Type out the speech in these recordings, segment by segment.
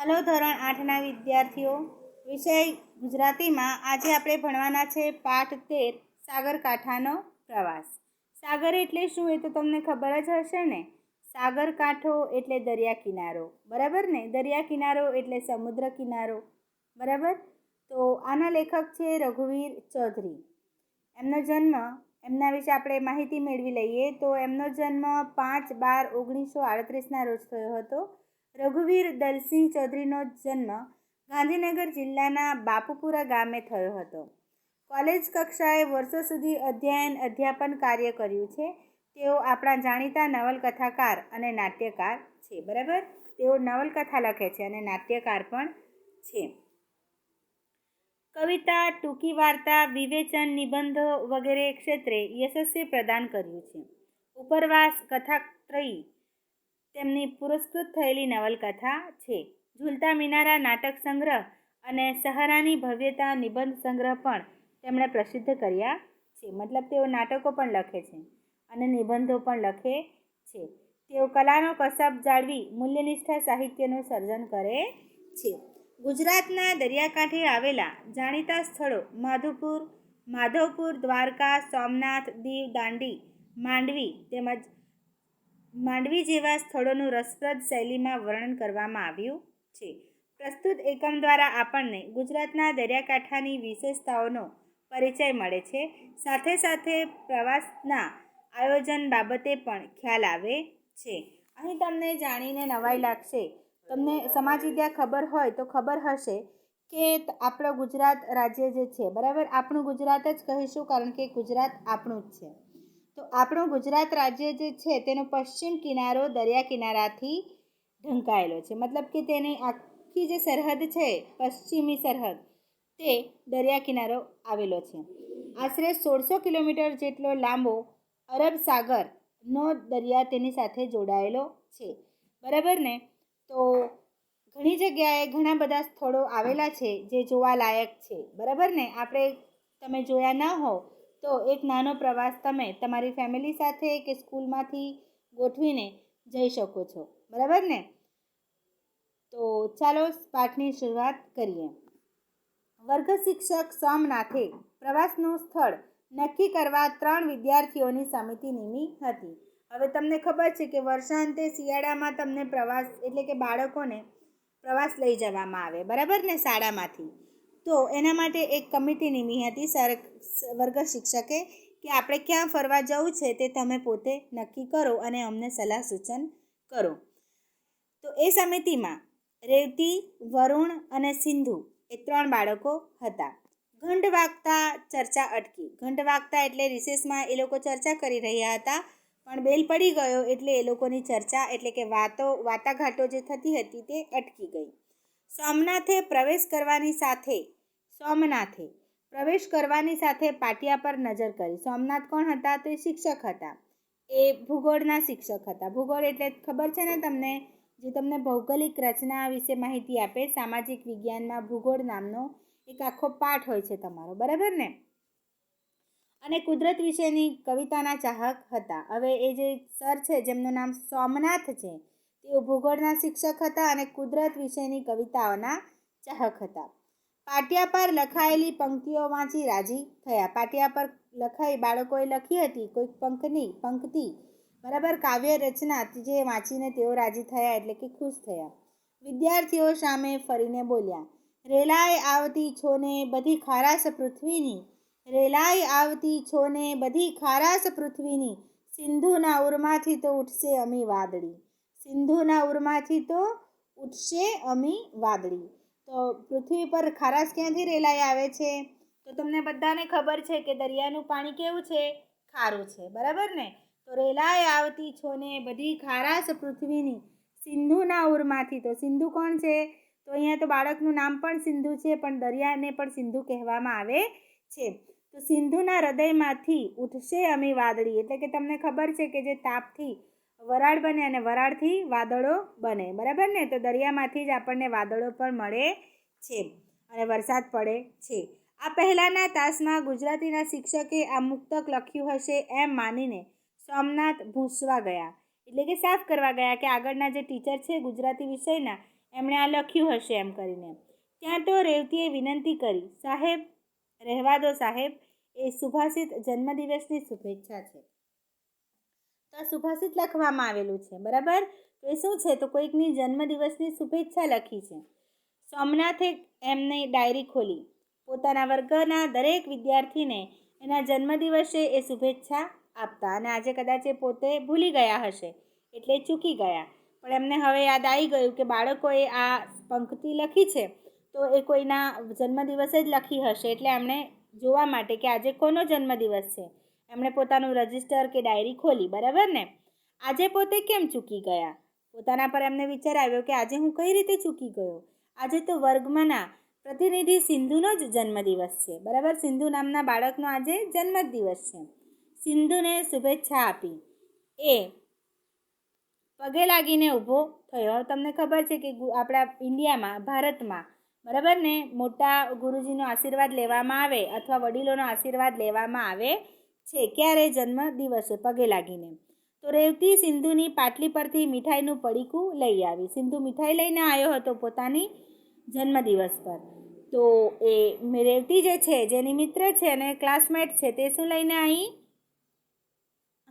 Hello ધોરણ આઠના વિદ્યાર્થીઓ, વિષય ગુજરાતીમાં આજે આપણે ભણવાના છે પાઠ તેર, સાગરકાંઠાનો પ્રવાસ. સાગર એટલે શું એ તો તમને ખબર જ હશે ને? સાગરકાંઠો એટલે દરિયા કિનારો. બરાબર ને? દરિયા કિનારો એટલે સમુદ્ર કિનારો. બરાબર? તો આના લેખક છે રઘુવીર ચૌધરી. એમનો જન્મ, એમના વિશે આપણે માહિતી મેળવી લઈએ તો એમનો જન્મ પાંચ બાર ઓગણીસો આડત્રીસના રોજ થયો હતો. રઘુવીર દલસિંહ ચૌધરીનો જન્મ ગાંધીનગર જિલ્લાના બાપુપુરા ગામે થયો હતો. કોલેજ કક્ષાએ વર્ષો સુધી અધ્યયન, અધ્યાપન કાર્ય કર્યું છે. તેઓ આપણા જાણીતા નવલકથાકાર અને નાટ્યકાર છે, બરાબર? તેઓ નવલકથા લખે છે અને નાટ્યકાર પણ છે. કવિતા, ટૂંકી વાર્તા, વિવેચન નિબંધો વગેરે ક્ષેત્રે યશસ્વી પ્રદાન કર્યું છે. ઉપરવાસ, કથાત્રયી તેમની પુરસ્કૃત થયેલી નવલકથા છે. ઝૂલતા મિનારા નાટક સંગ્રહ અને સહારાની ભવ્યતા નિબંધ સંગ્રહ પણ તેમણે પ્રસિદ્ધ કર્યા છે. મતલબ તેઓ નાટકો પણ લખે છે અને નિબંધો પણ લખે છે. તેઓ કલાનો કસબ જાળવી મૂલ્યનિષ્ઠા સાહિત્યનું સર્જન કરે છે. ગુજરાતના દરિયાકાંઠે આવેલા જાણીતા સ્થળો માધુપુર, માધવપુર, દ્વારકા, સોમનાથ, દીવ, દાંડી, માંડવી તેમજ માંડવી જેવા સ્થળોનું રસપ્રદ શૈલીમાં વર્ણન કરવામાં આવ્યું છે. પ્રસ્તુત એકમ દ્વારા આપણને ગુજરાતના દરિયાકાંઠાની વિશેષતાઓનો પરિચય મળે છે. સાથે સાથે પ્રવાસના આયોજન બાબતે પણ ખ્યાલ આવે છે. અહીં તમને જાણીને નવાઈ લાગશે. તમને સમાજ વિદ્યા ખબર હોય તો ખબર હશે કે આપણો ગુજરાત રાજ્ય જે છે. બરાબર? આપણું ગુજરાત જ કહીશું કારણ કે ગુજરાત આપણું જ છે. તો આપણું ગુજરાત રાજ્ય જે છે તેનો પશ્ચિમ કિનારો દરિયા કિનારાથી ઢંકાયેલો છે. મતલબ કે તેની આખી જે સરહદ છે, પશ્ચિમી સરહદ, તે દરિયા કિનારો આવેલો છે. આશરે સોળસો કિલોમીટર જેટલો લાંબો અરબ સાગરનો દરિયા તેની સાથે જોડાયેલો છે. બરાબર ને? તો ઘણી જગ્યાએ ઘણા બધા સ્થળો આવેલા છે જે જોવાલાયક છે. બરાબર ને? આપણે તમે જોયા ન હો તો એક નાનો પ્રવાસ તમે તમારી ફેમિલી સાથે કે સ્કૂલમાંથી ગોઠવીને જઈ શકો છો. બરાબર ને? તો ચાલો પાઠની શરૂઆત કરીએ. વર્ગ શિક્ષક સોમનાથે પ્રવાસનું સ્થળ નક્કી કરવા ત્રણ વિદ્યાર્થીઓની સમિતિ નિમી હતી. હવે તમને ખબર છે કે વર્ષાંતે શિયાળામાં તમને પ્રવાસ એટલે કે બાળકોને પ્રવાસ લઈ જવામાં આવે. બરાબર ને? શાળામાંથી. તો એના માટે એક કમિટી નીમી હતી સર, વર્ગ શિક્ષકે કે આપણે ક્યાં ફરવા જવું છે તે તમે પોતે નક્કી કરો અને અમને સલાહ સૂચન કરો. તો એ સમિતિમાં રેવતી, વરુણ અને સિંધુ એ ત્રણ બાળકો હતા. ઘંટ વાગતા ચર્ચા અટકી. ઘંટ વાગતા એટલે રિસેસમાં એ લોકો ચર્ચા કરી રહ્યા હતા, પણ બેલ પડી ગયો એટલે એ લોકોની ચર્ચા એટલે કે વાતો, વાટાઘાટો જે થતી હતી તે અટકી ગઈ. સોમનાથે પ્રવેશ કરવાની સાથે સોમનાથે પ્રવેશ કરવાની સાથે પાટિયા પર નજર કરી. સોમનાથ કોણ હતા? તે શિક્ષક હતા. એ ભૂગોળના શિક્ષક હતા. ભૂગોળ એટલે ખબર છે ને તમને? જે તમને ભૌગોલિક રચના વિશે માહિતી આપે, સામાજિક વિજ્ઞાનમાં ભૂગોળ નામનો એક આખો પાઠ હોય છે તમારો. બરાબર ને? અને કુદરત વિશેની કવિતાના ચાહક હતા. હવે એ જે સર છે, જેમનું નામ સોમનાથ છે તેઓ ભૂગોળના શિક્ષક હતા અને કુદરત વિશેની કવિતાઓના ચાહક હતા. પાટિયા પર લખાયેલી પંક્તિઓ વાંચી રાજી થયા. પાટિયા પર લખાઈ બાળકોએ લખી હતી, કોઈક પંખની પંક્તિ. બરાબર કાવ્ય રચના જે વાંચીને તેઓ રાજી થયા એટલે કે ખુશ થયા. વિદ્યાર્થીઓ સામે ફરીને બોલ્યા રેલાય આવતી છોને બધી ખારાશ પૃથ્વીની રેલાઈ આવતી છોને બધી ખારાશ પૃથ્વીની, સિંધુના ઉરમાંથી તો ઉઠશે અમી વાદળી. સિંધુના ઉરમાંથી તો ઉઠશે અમી વાદળી. તો પૃથ્વી પર ખારાશ ક્યાંથી રેલાઈ આવે છે? તો તમને બધાને ખબર છે કે દરિયાનું પાણી કેવું છે? ખારું છે. બરાબર ને? તો રેલાઈ આવતી છોને બધી ખારાશ પૃથ્વીની સિંધુના ઉરમાંથી તો સિંધુ કોણ છે? તો અહીંયા તો બાળકનું નામ પણ સિંધુ છે, પણ દરિયાને પણ સિંધુ કહેવામાં આવે છે. તો સિંધુના હૃદયમાંથી ઉઠશે અમી વાદળી. એટલે કે તમને ખબર છે કે જે તાપથી વરાળ બને અને વરાળથી વાદળો બને, બરાબર ને? તો દરિયામાંથી જ આપણને વાદળો પણ મળે છે અને વરસાદ પડે છે. આ પહેલાંના તાસમાં ગુજરાતીના શિક્ષકે આ મુક્તક લખ્યું હશે એમ માનીને સોમનાથ ભૂંસવા ગયા. એટલે કે સાફ કરવા ગયા કે આગળના જે ટીચર છે ગુજરાતી વિષયના, એમણે આ લખ્યું હશે એમ કરીને. ત્યાં તો રેવતીએ વિનંતી કરી, સાહેબ, રહેવા દો સાહેબ, એ સુભાષિત જન્મદિવસની શુભેચ્છા છે. તો આ સુભાષિત લખવામાં આવેલું છે, બરાબર? તો એ શું છે? તો કોઈકની જન્મદિવસની શુભેચ્છા લખી છે. સોમનાથે એમને ડાયરી ખોલી. પોતાના વર્ગના દરેક વિદ્યાર્થીને એના જન્મદિવસે એ શુભેચ્છા આપતા અને આજે કદાચ એ પોતે ભૂલી ગયા હશે, એટલે ચૂકી ગયા. પણ એમને હવે યાદ આવી ગયું કે બાળકોએ આ પંક્તિ લખી છે, તો એ કોઈના જન્મદિવસે જ લખી હશે, એટલે એમણે જોવા માટે કે આજે કોનો જન્મદિવસ છે? એમણે પોતાનું રજિસ્ટર કે ડાયરી ખોલી, બરાબર ને? આજે પોતે કેમ ચૂકી ગયા? પોતાના પર એમને વિચાર આવ્યો કે આજે હું કઈ રીતે ચૂકી ગયો? આજે તો વર્ગમાંના પ્રતિનિધિ સિંધુનો જ જન્મદિવસ છે, બરાબર? સિંધુ નામના બાળકનો આજે જન્મદિવસ છે. સિંધુને શુભેચ્છા આપી. એ પગે લાગીને ઊભો થયો. તમને ખબર છે કે આપણા ઇન્ડિયામાં, ભારતમાં, બરાબર ને? મોટા ગુરુજીનો આશીર્વાદ લેવામાં આવે અથવા વડીલોનો આશીર્વાદ લેવામાં આવે છે, ક્યારે જન્મ દિવસે પગે લાગીને. તો રેવતી સિંધુની પાટલી પરથી મીઠાઈનું પડીકું લઈ આવી. સિંધુ મીઠાઈ લઈને આવ્યો હતો પોતાની જન્મદિવસ પર. તો એ રેવતી જે છે, જેની મિત્ર છે અને ક્લાસમેટ છે, તે શું લઈને આવી?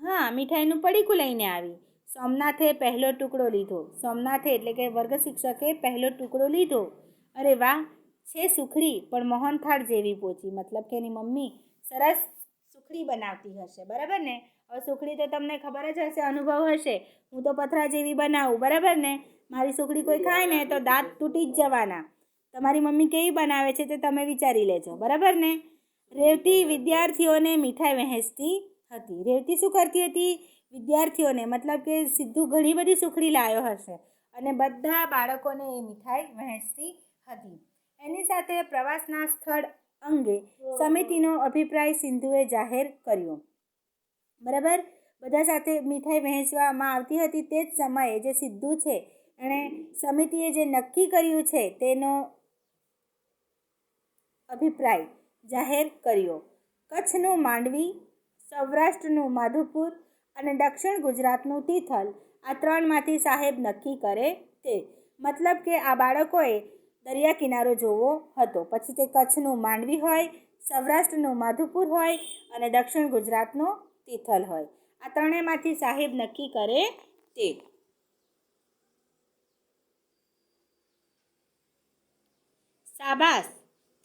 હા, મીઠાઈનું પડીકું લઈને આવી. સોમનાથે પહેલો ટુકડો લીધો. સોમનાથે એટલે કે વર્ગ શિક્ષકે પહેલો ટુકડો લીધો. અરે વાહ, છે સુખડી, પણ મોહનથાળ જેવી પહોંચી મતલબ કે એની મમ્મી સરસ સુખડી બનાવતી હશે, બરાબર ને? હવે સુખડી તો તમને ખબર જ હશે, અનુભવ હશે. હું તો પથરા જેવી બનાવું, બરાબર ને? મારી સુખડી કોઈ ખાય ને તો દાંત તૂટી જ જવાના. તમારી મમ્મી કેવી બનાવે છે તે તમે વિચારી લેજો, બરાબર ને? રેવતી વિદ્યાર્થીઓને મીઠાઈ વહેંચતી હતી. રેવતી શું કરતી હતી? વિદ્યાર્થીઓને, મતલબ કે સીધું ઘણી બધી સુખડી લાવ્યો હશે અને બધા બાળકોને એ મીઠાઈ વહેંચતી હતી. એની સાથે પ્રવાસના સ્થળ અંગે સમિતિનો અભિપ્રાય સિંધુએ જાહેર કર્યો. બરાબર? બધા સાથે મીઠાઈ વહેંચવામાં આવતી હતી તે જ સમયે જે સિદ્ધુ છે એણે સમિતિએ જે નક્કી કર્યું છે તેનો અભિપ્રાય જાહેર કર્યો. કચ્છનું માંડવી સૌરાષ્ટ્રનું માધુપુર અને દક્ષિણ ગુજરાતનું તિથલ આ ત્રણમાંથી સાહેબ નક્કી કરે તે. મતલબ કે આ બાળકોએ દરિયા કિનારો જોવો હતો. પછી તે કચ્છનું માંડવી હોય, સૌરાષ્ટ્રનું માધુપુર હોય અને દક્ષિણ ગુજરાતનું તિથલ હોય. આ ત્રણેયમાંથી સાહેબ નક્કી કરે તે. શાબાશ!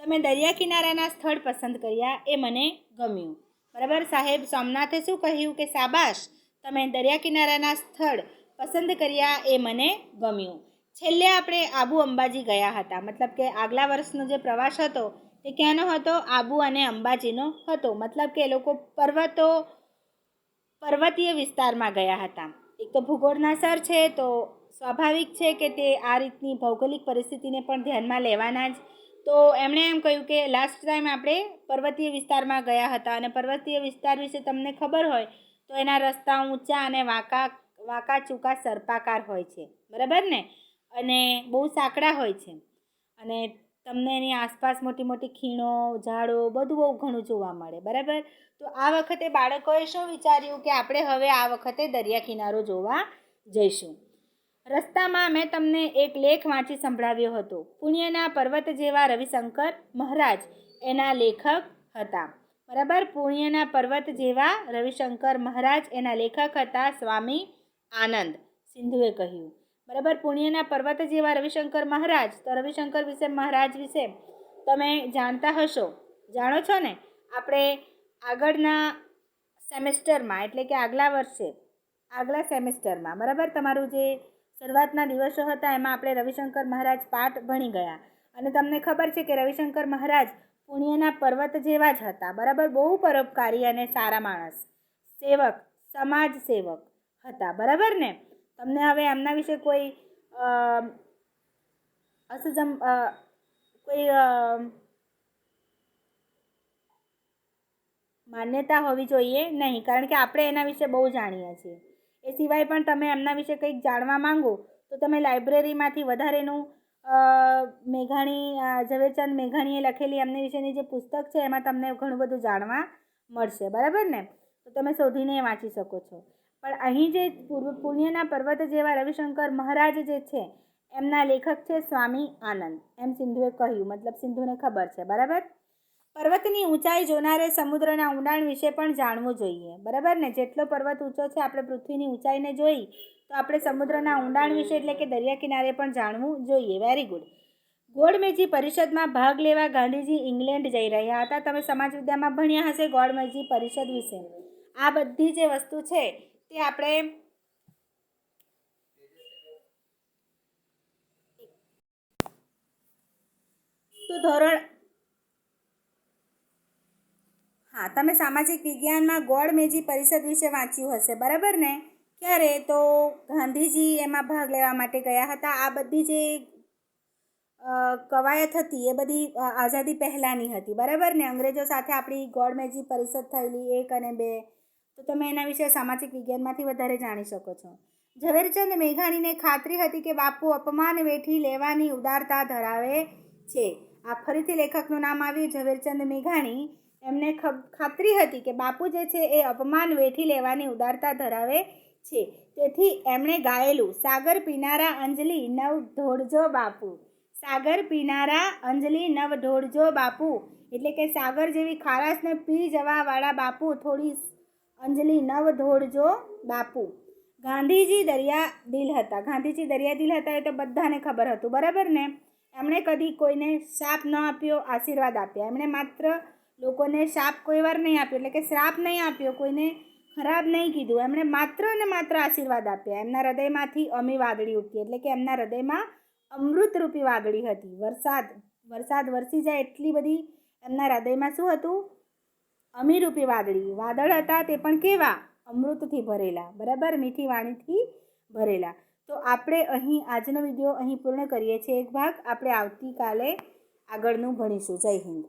તમે દરિયા કિનારાના સ્થળ પસંદ કર્યા એ મને ગમ્યું. બરાબર? સાહેબ સોમનાથે શું કહ્યું કે શાબાશ! તમે દરિયા કિનારાના સ્થળ પસંદ કર્યા એ મને ગમ્યું. છેલ્લે આપણે આબુ અંબાજી ગયા હતા. મતલબ કે આગલા વર્ષનો જે પ્રવાસ હતો તે ક્યાંનો હતો? આબુ અને અંબાજીનો હતો. મતલબ કે એ લોકો પર્વતો, પર્વતીય વિસ્તારમાં ગયા હતા. એક તો ભૂગોળના સર છે, તો સ્વાભાવિક છે કે તે આ રીતની ભૌગોલિક પરિસ્થિતિને પણ ધ્યાનમાં લેવાના જ. તો એમણે એમ કહ્યું કે લાસ્ટ ટાઈમ આપણે પર્વતીય વિસ્તારમાં ગયા હતા અને પર્વતીય વિસ્તાર વિશે તમને ખબર હોય, તો એના રસ્તા ઊંચા અને વાંકા વાંકા ચૂકા સર્પાકાર હોય છે. બરાબર ને? અને બહુ સાંકડા હોય છે. અને તમને એની આસપાસ મોટી મોટી ખીણો, ઝાડો બધું બહુ ઘણું જોવા મળે, બરાબર? તો આ વખતે બાળકોએ શું વિચાર્યું કે આપણે હવે આ વખતે દરિયા કિનારો જોવા જઈશું? રસ્તામાં મેં તમને એક લેખ વાંચી સંભળાવ્યો હતો. પુણ્યના પર્વત જેવા રવિશંકર મહારાજ એના લેખક હતા. બરાબર? પુણ્યના પર્વત જેવા રવિશંકર મહારાજ એના લેખક હતા સ્વામી આનંદ સિંધુએ કહ્યું. બરાબર? પુણ્યના પર્વત જેવા રવિશંકર મહારાજ, તો રવિશંકર વિશે મહારાજ વિશે તમે જાણતા હશો. જાણો છો ને? આપણે આગળના સેમેસ્ટરમાં, એટલે કે આગલા વર્ષે, આગલા સેમેસ્ટરમાં, બરાબર? તમારું જે શરૂઆતના દિવસો હતા, એમાં આપણે રવિશંકર મહારાજ પાઠ ભણી ગયા. અને તમને ખબર છે કે રવિશંકર મહારાજ પુણ્યના પર્વત જેવા જ હતા, બરાબર? બહુ પરોપકારી અને સારા માણસ, સેવક, સમાજ સેવક હતા, બરાબર ને? તમને હવે એમના વિશે કોઈ અસજમ કોઈ માન્યતા હોવી જોઈએ? નહીં, કારણ કે આપણે એના વિશે બહુ જાણીએ છીએ. એ સિવાય પણ તમે એમના વિશે કંઈક જાણવા માંગો, તો તમે લાઇબ્રેરીમાંથી વધારેનું મેઘાણી ઝવેરચંદ મેઘાણીએ લખેલી એમની વિશેની જે પુસ્તક છે, એમાં તમને ઘણું બધું જાણવા મળશે. બરાબર ને? તો તમે શોધીને વાંચી શકો છો. પણ અહીં જે પૂર્વ પુણ્યના પર્વત જેવા રવિશંકર મહારાજ જે છે, એમના લેખક છે સ્વામી આનંદ. એમ સિંધુએ કહ્યું. મતલબ સિંધુને ખબર છે. બરાબર? પર્વતની ઊંચાઈ જોનારે સમુદ્રના ઊંડાણ વિશે પણ જાણવું જોઈએ. બરાબર ને? જેટલો પર્વત ઊંચો છે, આપણે પૃથ્વીની ઊંચાઈને જોઈ, તો આપણે સમુદ્રના ઊંડાણ વિશે એટલે કે દરિયા કિનારે પણ જાણવું જોઈએ. વેરી ગુડ ગોળમેજી પરિષદમાં ભાગ લેવા ગાંધીજી ઇંગ્લેન્ડ જઈ રહ્યા હતા. તમે સમાજ વિદ્યામાં ભણ્યા હશે ગોળમેજી પરિષદ વિશે. આ બધી જે વસ્તુ છે તે આપણે તો ધોરણ હા, તમે સામાજિક વિજ્ઞાનમાં ગોળમેજી પરિષદ વિશે વાંચ્યું હશે, બરાબર ને? ક્યારે? તો ગાંધીજી એમાં ભાગ લેવા માટે ગયા હતા. આ બધી જે કવાયત હતી, એ બધી આઝાદી પહેલાંની હતી, બરાબર ને? અંગ્રેજો સાથે આપણી ગોળમેજી પરિષદ થયેલી, એક અને બે. તો તમે એના વિશે સામાજિક વિજ્ઞાનમાંથી વધારે જાણી શકો છો. ઝવેરચંદ મેઘાણીને ખાતરી હતી કે બાપુ અપમાન વેઠી લેવાની ઉદારતા ધરાવે છે. આ ફરીથી લેખકનું નામ આવ્યું ઝવેરચંદ મેઘાણી. એમને ખાતરી હતી કે બાપુ જે છે એ અપમાન વેઠી લેવાની ઉદારતા ધરાવે છે. તેથી એમણે ગાયેલું, સાગર પીનારા અંજલિ નવ ઢોળજો બાપુ. સાગર પીનારા અંજલિ નવ ઢોળજો બાપુ. એટલે કે સાગર જેવી ખારાશને પી જવાવાળા બાપુ થોડી અંજલિ નવ ધોળજો બાપુ. ગાંધીજી દરિયા દિલ હતા. ગાંધીજી દરિયા દિલ હતા એ તો બધાને ખબર હતું, બરાબર ને? એમણે કદી કોઈને શાપ ન આપ્યો, આશીર્વાદ આપ્યા. એમણે માત્ર લોકોને શાપ કોઈ વાર નહીં આપ્યો, એટલે કે શ્રાપ નહીં આપ્યો, કોઈને ખરાબ નહીં કીધું. એમણે માત્ર ને માત્ર આશીર્વાદ આપ્યા. એમના હૃદયમાંથી અમી વાદળી ઉઠી, એટલે કે એમના હૃદયમાં અમૃતરૂપી વાદળી હતી. વરસાદ વરસાદ વરસી જાય એટલી બધી એમના હૃદયમાં શું હતું? અમીરૂપી વાદળી. વાદળ હતા તે પણ કેવા? અમૃતથી ભરેલા. બરાબર? મીઠી વાણીથી ભરેલા. તો આપણે અહીં, આજનો વીડિયો અહીં પૂર્ણ કરીએ છીએ. એક ભાગ આપણે આવતીકાલે આગળનું ભણીશું. જય હિન્દ.